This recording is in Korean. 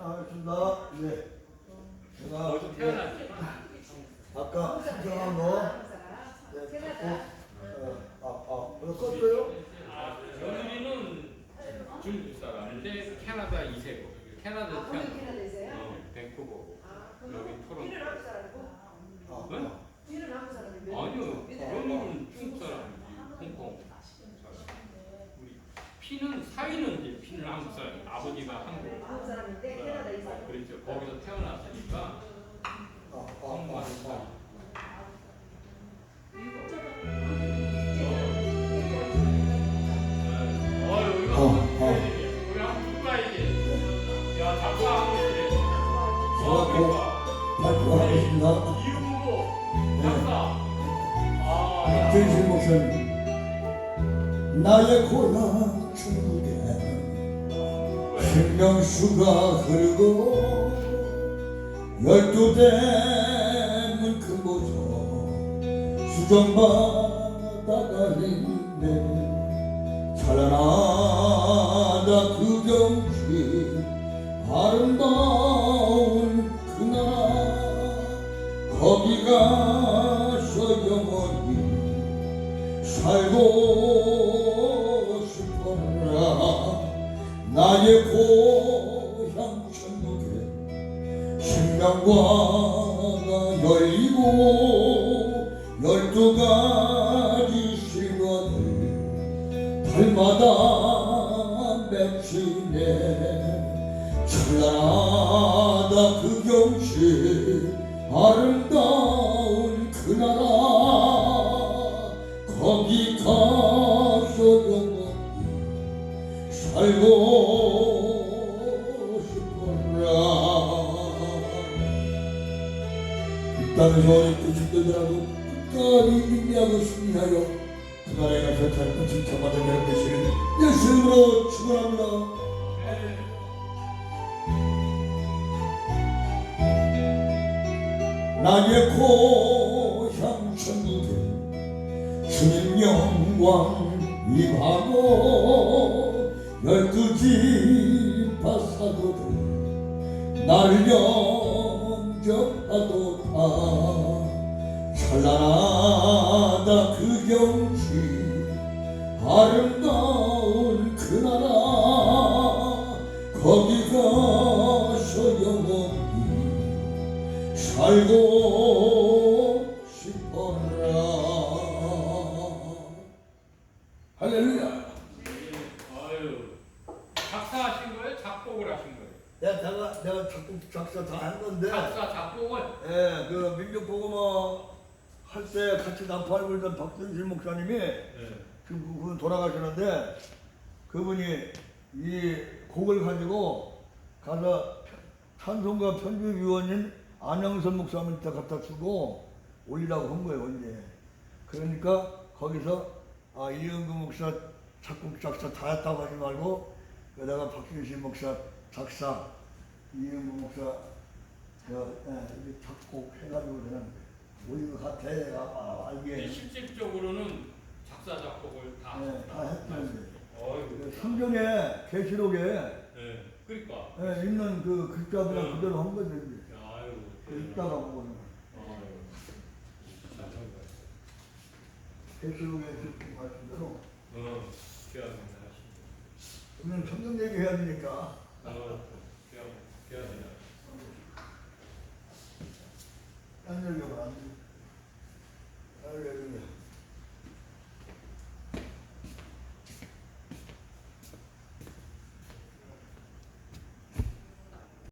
알겠습니다. 네. 제가 어디서 태어났지? 아까 신청한 거 네, 갖고 어, 아, 아, 그거 썼어요? 아, 며느리는 중국 사람인데 캐나다 이세고 캐나다 아, 캐나다에서요? 어, 밴쿠버고 아, 여기 토론토. 아, 응? 아. 일은 한국 사람이고? 아니요 일은 며느리는 중국 사람이지 홍콩 사람 우리 피는 사위는 이제 피는 한국 사람 아버지가 한국 한국 사람인데 캐나다 이사. 그렇죠. 거기서 태어났으니까. 아, 아, 아, 아. 어. 어, 어. 한번 국가이지 야 작사 아. 진실 목사님. 나의 고향 중국에 생명수가 흐르고 열두 대문 큰 보석 수정바다가 있네 찬란하다 그 경치 아름다운 그 나라. 거기 가서 영원히 살고 싶어라 나의 고향 천국에 신명과가 열리고 열두 가지 실과를 달마다 맺히네 찬란하다 그 경치 아름다운 그 나라 땅에서 어렵고 힘들더라도 끝까지 인내하고 승리하여 그 나라에 가서 잘 칭찬받은 여러분 되시는 예수 이름으로 축원합니다. 나의 고향 천국에 주님 영광 임하고 열두 집 바사도들 나를 영 접하도다 찬란하다 그 경치 아름다운 그 나라. 거기 가서 영원히 살고 싶어라. 할렐루야 아유 작사하신 거예요? 작곡을 하신 거예요? 내가 내가 내가 작곡 작사 다 했는데. 작사 작곡을? 예, 그 민족 복음화 할때 같이 나팔 불던 박준실 목사님이 지금 그분 돌아가시는데 그분이 이 곡을 가지고 가서 찬송가 편집위원인 안영선 목사님한테 갖다 주고 올리라고 한 거예요 언제. 그러니까 거기서 아 이영구 목사 작곡 작사 다 했다고 하지 말고 내가 박준실 목사 작사. 이영구 목사 저, 예, 이렇게 작곡 해가지고 그냥 올린 것 같아 아, 근데 알기에 실질적으로는 작사 작곡을 다 네, 다 했는데. 어이구. 성경에 계시록에 네 그러니까. 예, 있는 그 글자들은 네. 그대로 한 거지 아유 그 읽다가 보면 아유 잘한다 계시록에 있는 말씀대로 어 귀하게 하시네 우리는 성경 얘기해야 되니까 어